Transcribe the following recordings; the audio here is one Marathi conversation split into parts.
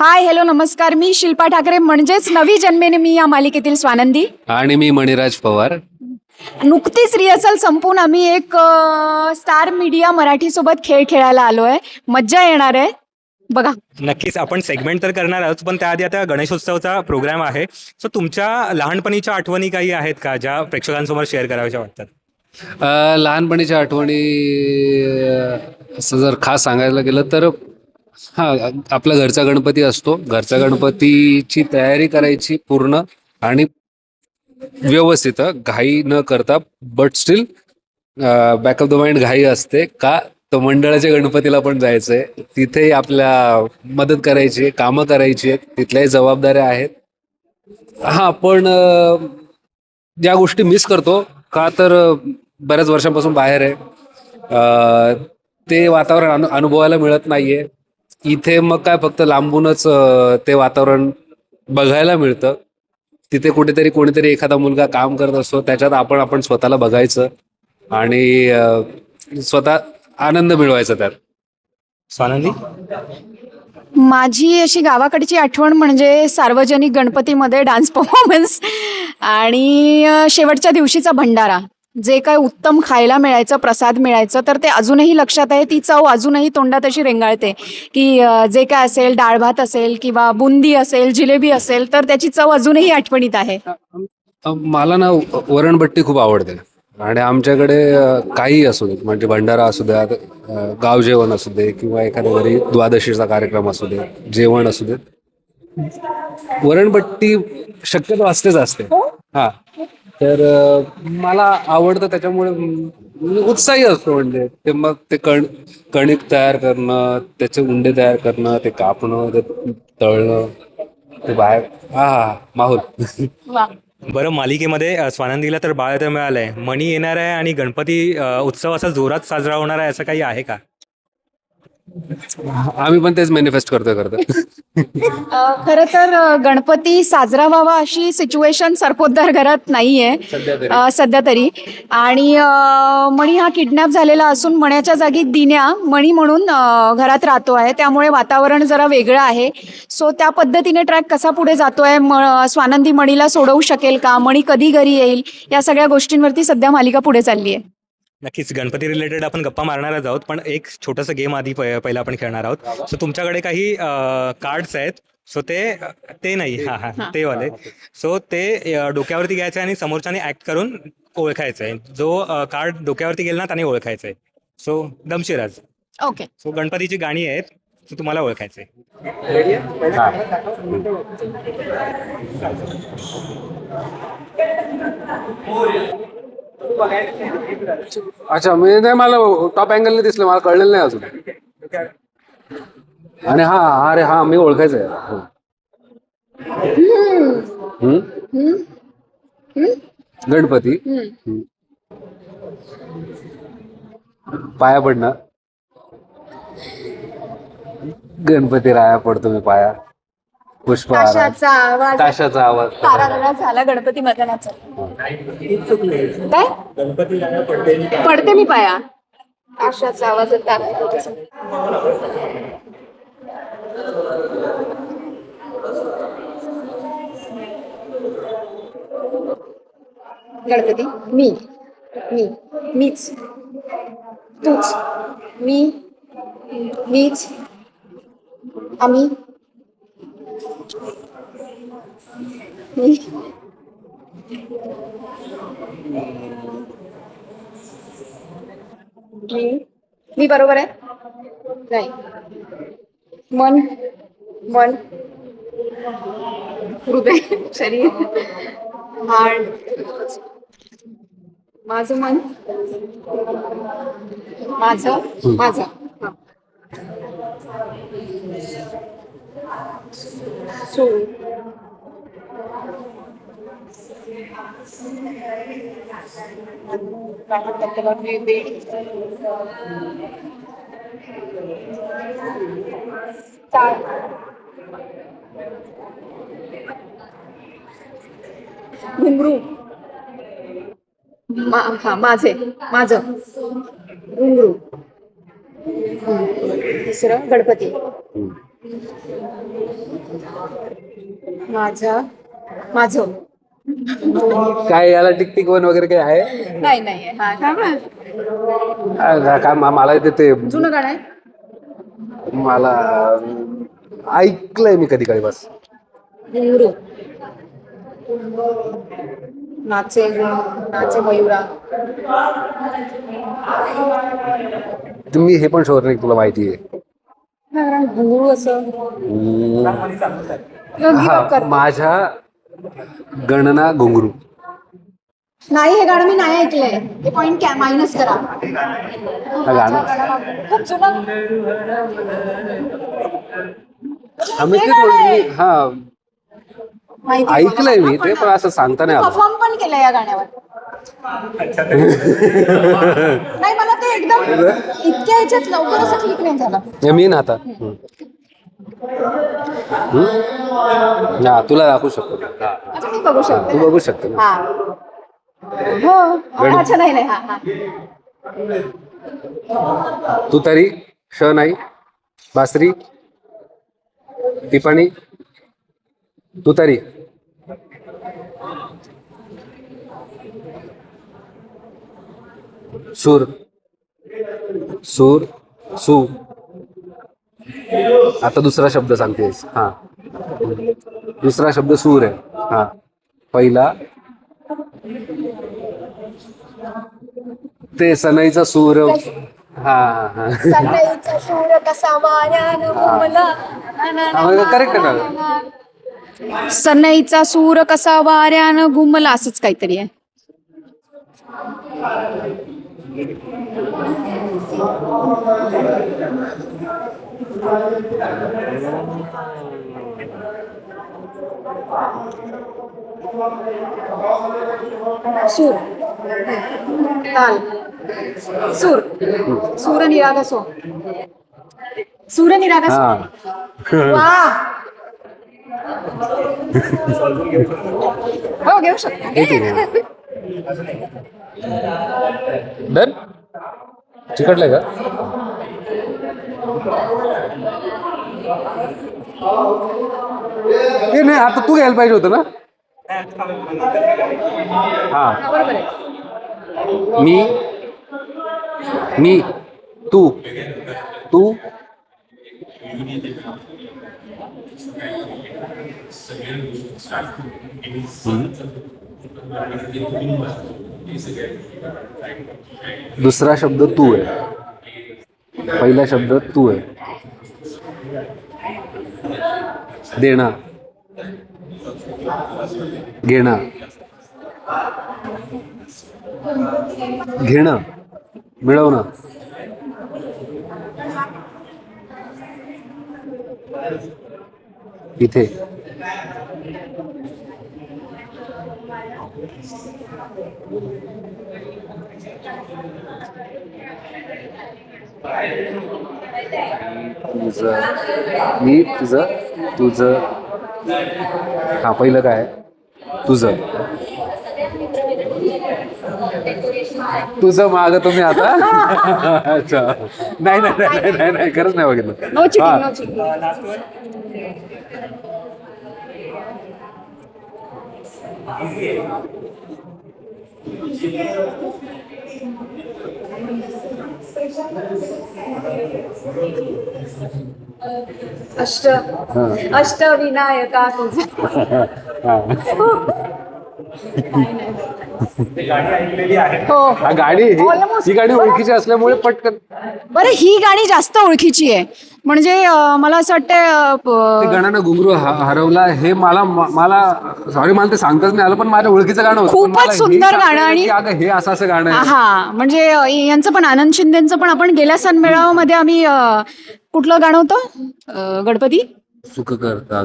हाय हॅलो नमस्कार. मी शिल्पा ठाकरे. म्हणजेच नवी जन्मेने मी या मालिकेतील स्वानंदी. आणि मी मणिराज पवार. नुकतीच रिहर्सल संपून आम्ही एक अ, स्टार मीडिया मराठी सोबत खेळ खेळायला आलोय. मज्जा येणार आहे. बघा. नक्कीच आपण सेगमेंट तर करणार आहोत पण त्याआधी आता गणेशोत्सवचा प्रोग्राम आहे. सो तुमच्या लहानपणीच्या आठवणी काही आहेत का ज्या प्रेक्षकांसमोर शेअर कराव्याच्या वाटतात? अ, लहानपणीच्या आठवणी अ, असं जर खास सांगायला गेलं तर हा आपला घरचा गणपती असतो. घरचा गणपतीची तयारी करायची पूर्ण आणि व्यवस्थित घाई न करता but still back of the mind घाई असते का? तर मंडळाच्या गणपतीला पण जायचंय. तिथेही आपल्या मदत करायची कामं करायची आहेत. तिथल्याही जबाबदाऱ्या आहेत. हा पण ज्या गोष्टी मिस करतो. का तर बऱ्याच वर्षांपासून बाहेर आहे. ते वातावरण अनु अनुभवायला मिळत नाहीये. इथे मग काय फक्त लांबूनच ते वातावरण बघायला मिळतं. तिथे कुठेतरी कोणीतरी एखादा मुलगा काम करत असतो त्याच्यात आपण आपण स्वतःला बघायचं आणि स्वतः आनंद मिळवायचा त्यात. स्वानंदी? माझी अशी गावाकडची आठवण म्हणजे सार्वजनिक गणपतीमध्ये डान्स परफॉर्मन्स आणि शेवटच्या दिवशीचा भंडारा. जे काय उत्तम खायला मिळायचं प्रसाद मिळायचं तर ते अजूनही लक्षात आहे. ती चव अजूनही तोंडात अशी रेंगाळते की जे काय असेल डाळ भात असेल किंवा बुंदी असेल जिलेबी असेल तर त्याची चव अजूनही आठवणीत आहे. मला ना वरणबट्टी खूप आवडते. आणि आमच्याकडे काही असू दे म्हणजे भंडारा असू द्या गाव जेवण असू दे किंवा एखाद्या घरी द्वादशीचा कार्यक्रम असू दे जेवण असू दे. वरणबट्टी शक्यतो असतेच असते. हा. तर मला आवडतं त्याच्यामुळे मी उत्साही असतो म्हणजे. ते मग ते कण कणिक तयार करणं त्याचे उंडे तयार करणं ते कापणं ते तळणं ते बाहेर. हा माहोल. बरं मालिकेमध्ये अ, स्वानंदीला तर बाळ तर मिळालंय. मणी येणार आहे आणि गणपती अ, उत्सव असा जोरात साजरा होणार आहे असं काही आहे का? आम्ही पण तेच मॅनिफेस्ट करतोय अ, खरं तर अ, गणपती साजरा व्हावा अशी सिच्युएशन सरपोतदार घरात नाहीये. सध्या तरी. अ, सध्या तरी. आणि अ, मणी हा किडनॅप झालेला असून मण्याच्या जागी दिन्या मणी म्हणून अ, घरात राहतो आहे. त्यामुळे वातावरण जरा वेगळं आहे. सो त्या पद्धतीने ट्रॅक कसा पुढे जातोय म स्वानंदी मणीला सोडवू शकेल का? मणी कधी घरी येईल? या सगळ्या गोष्टींवरती सध्या मालिका पुढे चालली आहे नक्कीच गणपती रिलेटेड आपण गप्पा मारणारच आहोत पण एक छोटंसं गेम आधी पहिला आपण खेळणार आहोत. सो तुमच्याकडे काही कार्ड्स आहेत. सो ते ते नाही. हां हां ते वाले. सो ते डोक्यावरती घ्यायचं आणि समोरच्याने ॲक्ट करून ओळखायचं आहे जो कार्ड डोक्यावरती गेला ना त्याने ओळखायचं आहे सो दमशिराज. ओके सो गणपतीची गाणी आहेत. सो तुम्हाला ओळखायचं आहे अच्छा म्हणजे नाही मला टॉप अँगलने दिसलं मला कळलेलं नाही अजून. आणि हा अरे हा मी ओळखायचं आहे हो. गणपती. पाया पडणार. गणपती राया पडतो मी पाया. पुष्प ताशाचा आवाज. ताशाचा आवाज. तारागडा झाला गणपती मदनाचा. काय? पडते मी पाया. आशाचा आवाज गणपती मी मी मीच. तूच मी मीच आम्ही मी. मी बरोबर आहे? नाही. मन. मन. हृदय. शरीर. हार्ट. माझं मन. माझं. माझं. सो घुंगरू मा हा माझे माझं घुंगरू. तिसरं गणपती. माझं माझं काय याला टिक वन वगैरे काय आहे? नाही नाही. हा. काय मा- मला येते ते जुनं गाणं आहे. मला ऐकलंय मी कधी कधी बस. घुंगरू नाचे नाचे मयुरा. तुम्ही हे पण नाही तुला माहिती आहे. घुंगरू असं. हा माझ्या गणना घुंगरू. नाही हे गाणं मी नाही ऐकलंय. हे पॉइंट मायनस करा. हा गाणं. खूप जुनं. आम्ही ते थोडी- हा. माहिती आहे मला. ऐकलंय मी ते पण असं सांगता नाही आलं. परफॉर्म पण केलंय या गाण्यावर. नाही मला ते एकदम इतक्या ह्याच्यात लवकर असं क्लिक नाही झालं. मी ना आता. हम्म. हा तुला दाखवू शकतो. अच्छा मी बघू शकते. तू बघू शकतो ना. हा. हो अच्छा नाही नाही हा हा. तू तरी श नाही. बासरी टिपाणी तू तरी. सूर. सूर सू. आता दुसरा शब्द सांगतेस. हा. दुसरा शब्द सूर आहे. हा. पहिला. ते सनईचा सूर. हा हा ना, ना. सनईचा सूर कसा वाऱ्यानं घुमला असंच काहीतरी आहे. सूर। ताल। सूर। सूर। निरागसो सूर। निरागसो हा। वा। हो घेऊ शकतो. डन? चिकटलंय का हे नाही आता तू घ्यायला पाहिजे होतं ना? हा। मी मी तू तू। दुसरा शब्द तू आहे. पहिला शब्द तू आहे. देणं. घेणं. घेणं. मिळवणं. इथे. तुझं मी तुझं तुझं. हा पहिलं काय? तुझं. तुझं माग तुम्ही आता? अच्छा. नाही नाही नाही नाही, नाही खरंच नाही बघितलं. हा. अष्ट अष्टविनायका तुझा हा. गाडी ही. ही गाडी ओळखीची असल्यामुळे पटकन बरं ही गाणी जास्त ओळखीची आहे म्हणजे मला असं वाटतं गाण्यानं घुंगरू हरवला हे मला मला सॉरी मला ते सांगताच नाही आलं पण माझ्या ओळखीचं गाणं होतं. खूपच सुंदर गाणं आणि- हे असं असं गाणं हा म्हणजे यांचं पण आनंद शिंदेचं पण आपण गेल्या सण मेळाव्यामध्ये आम्ही कुठलं गाणं होतं? गणपती? सुख करता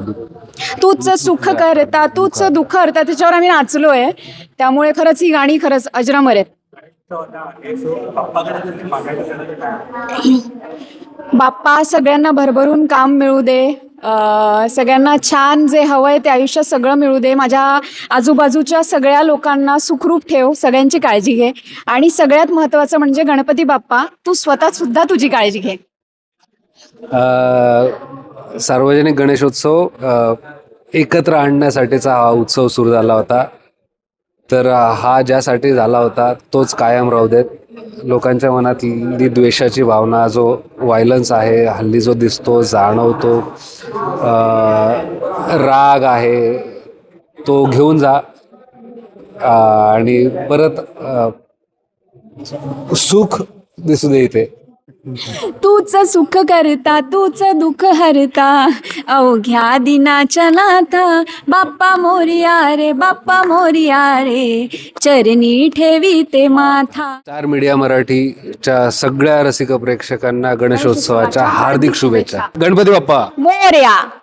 तूच सुख करता तूच दुःख करता त्याच्यावर आम्ही नाचलोय. त्यामुळे खरंच ही गाणी खरंच अजरामर आहेत. बाप्पा सगळ्यांना भरभरून काम मिळू दे. सगळ्यांना छान जे हवंय ते आयुष्यात सगळं मिळू दे. माझ्या आजूबाजूच्या सगळ्या लोकांना सुखरूप ठेव सगळ्यांची काळजी घे. आणि सगळ्यात महत्वाचं म्हणजे गणपती बाप्पा तू स्वतः सुद्धा तुझी काळजी घे. सार्वजनिक गणेशोत्सव एकत्र आणण्यासाठीचा हा उत्सव सुरू झाला होता. तर हा ज्यासाठी झाला होता तोच कायम राहू देत. लोकांच्या मनातली द्वेषाची भावना जो व्हायलन्स आहे हल्ली जो दिसतो जाणवतो राग आहे तो घेऊन जा. आणि परत सुख दिसू दे इथे. तूच सुख करता तूच दुःख हरता. अवघ्या दिनाच्या नाथा. बाप्पा मोरिया रे बाप्पा मोरिया रे. चरणी ठेवी ते माथा. स्टार मीडिया मराठीच्या सगळ्या रसिक प्रेक्षकांना गणेशोत्सवाच्या हार्दिक शुभेच्छा. गणपती बाप्पा. मोर्या.